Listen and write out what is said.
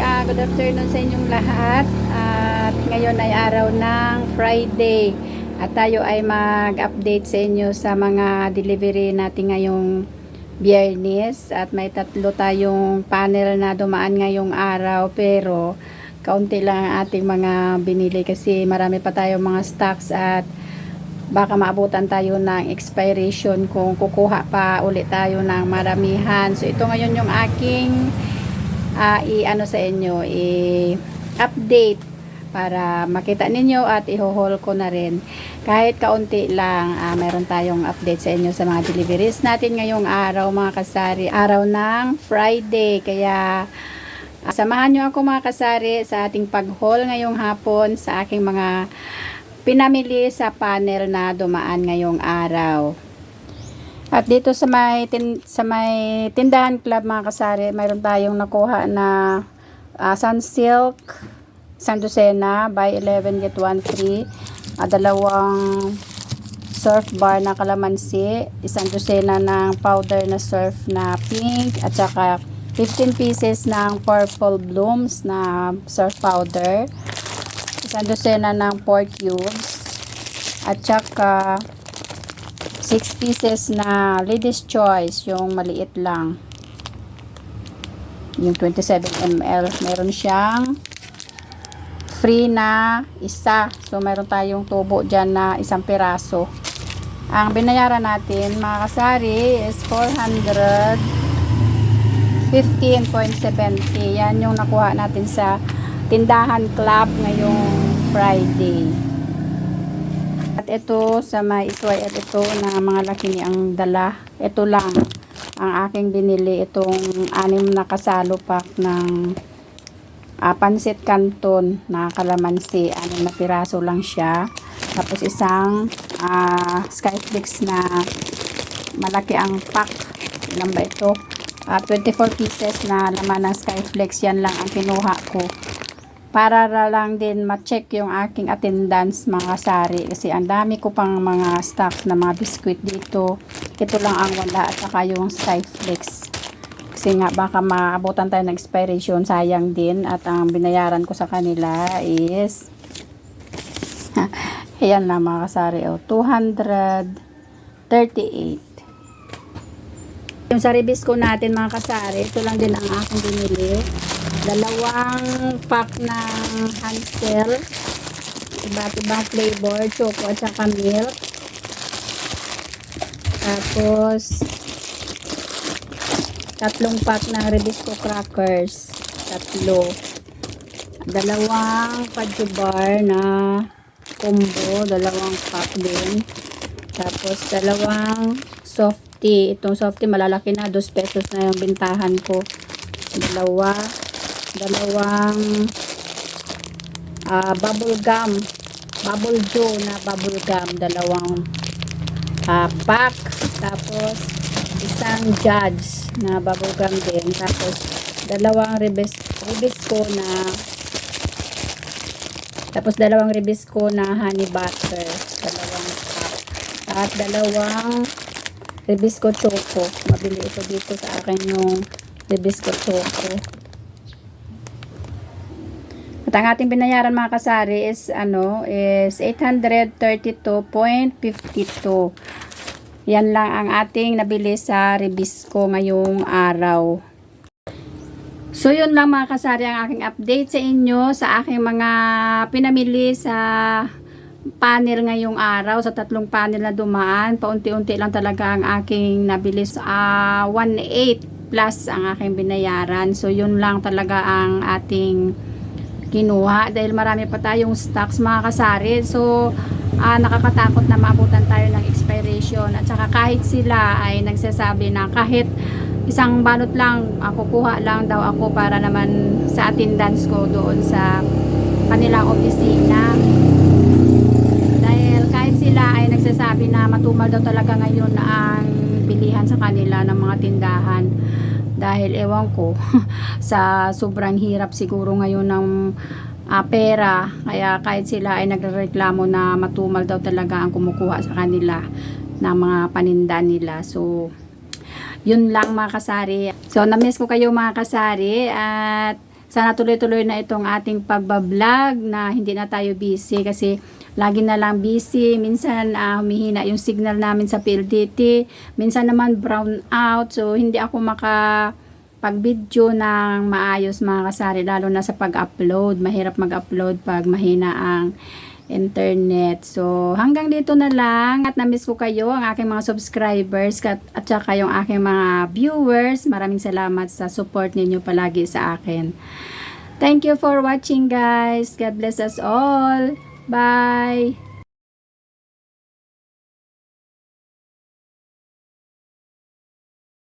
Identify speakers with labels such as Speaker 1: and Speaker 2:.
Speaker 1: Ah, good afternoon sa inyong lahat. At ngayon ay araw ng Friday. At tayo ay mag-update sa inyo sa mga delivery natin ngayong biyernes. At may tatlo tayong panel na dumaan ngayong araw. Pero kaunti lang ang ating mga binili kasi marami pa tayong mga stocks at baka maabutan tayo ng expiration kung kukuha pa ulit tayo ng maramihan. So ito ngayon yung aking ah, i-ano sa inyo, i-update para makita ninyo at i-haul ko na rin. Kahit kaunti lang, ah, meron tayong update sa inyo sa mga deliveries natin ngayong araw mga kasari. Araw ng Friday. Kaya ah, samahan nyo ako mga kasari sa ating pag-haul ngayong hapon sa aking mga pinamili sa panel na dumaan ngayong araw. At dito sa may tin, sa may tindahan club mga kasari, mayroon tayong nakuha na uh, Sunsilk San Lucena by 11 get 1 free. Ah, dalawang surf bar na kalamansi, isang dosena ng powder na surf na pink at saka 15 pieces ng purple blooms na surf powder. Isang dosena ng 4 cubes at saka 6 pieces na Ladies Choice, yung maliit lang. Yung 27 ml. Meron siyang free na isa. So, meron tayong tubo dyan na isang piraso. Ang binayaran natin, mga kasari, is 415.70. Yan yung nakuha natin sa tindahan club ngayong Friday. Ito sa may isway at ito na mga laki ni ang dala. Ito lang ang aking binili. Itong anim na kasalo pack ng uh, pansit canton na kalamansi. Anim na piraso lang siya. Tapos isang uh, skyflix na malaki ang pack. Ilan ba ito? Uh, 24 pieces na laman ng skyflex. Yan lang ang kinuha ko para lang din ma-check yung aking attendance mga sari. Kasi ang dami ko pang mga stock na mga biskuit dito. Ito lang ang wala at saka yung Skyflex. Kasi nga baka maabutan tayo ng expiration sayang din. At ang binayaran ko sa kanila is ayan lang mga kasari oh, 238 yung sa ribisco natin mga kasari ito lang din ang aking binili dalawang pack ng Hansel. Iba't ibang flavor choco at saka milk. Tapos tatlong pack ng Rebisco crackers. Tatlo. Dalawang fudge bar na combo. Dalawang pack din. Tapos dalawang softy itong softy malalaki na. 2 pesos na yung bintahan ko. Dalawa dalawang uh, bubble gum. Bubble joe na bubble gum. Dalawang uh, pack. Tapos isang judge na bubble gum din. Tapos dalawang ribis ribisco na tapos dalawang ribisco na honey butter. Dalawang pack. At dalawang ribisco choco. Mabili ito dito sa akin yung ribisco choco at ang ating binayaran mga kasari is ano is 832.52. Yan lang ang ating nabili sa Ribisco ngayong araw. So yun lang mga kasari ang aking update sa inyo sa aking mga pinamili sa panel ngayong araw sa tatlong panel na dumaan. Paunti-unti lang talaga ang aking nabili sa uh, 1.8 plus ang aking binayaran. So yun lang talaga ang ating kinuha dahil marami pa tayong stocks mga kasari. So, uh, nakakatakot na maabutan tayo ng expiration at saka kahit sila ay nagsasabi na kahit isang balot lang, uh, kukuha lang daw ako para naman sa attendance ko doon sa kanilang opisina. Dahil kahit sila ay nagsasabi na matumal daw talaga ngayon ang bilihan sa kanila ng mga tindahan dahil ewan ko sa sobrang hirap siguro ngayon ng uh, pera kaya kahit sila ay nagrereklamo na matumal daw talaga ang kumukuha sa kanila ng mga paninda nila. So yun lang mga kasari. So namiss ko kayo mga kasari at sana tuloy-tuloy na itong ating pagbablog na hindi na tayo busy kasi lagi na lang busy. Minsan ah, humihina yung signal namin sa PLDT. Minsan naman brown out. So hindi ako maka pag-video ng maayos mga kasari lalo na sa pag-upload. Mahirap mag-upload pag mahina ang internet. So, hanggang dito na lang at na-miss ko kayo ang aking mga subscribers at, at saka yung aking mga viewers. Maraming salamat sa support ninyo palagi sa akin. Thank you for watching guys. God bless us all. Bye!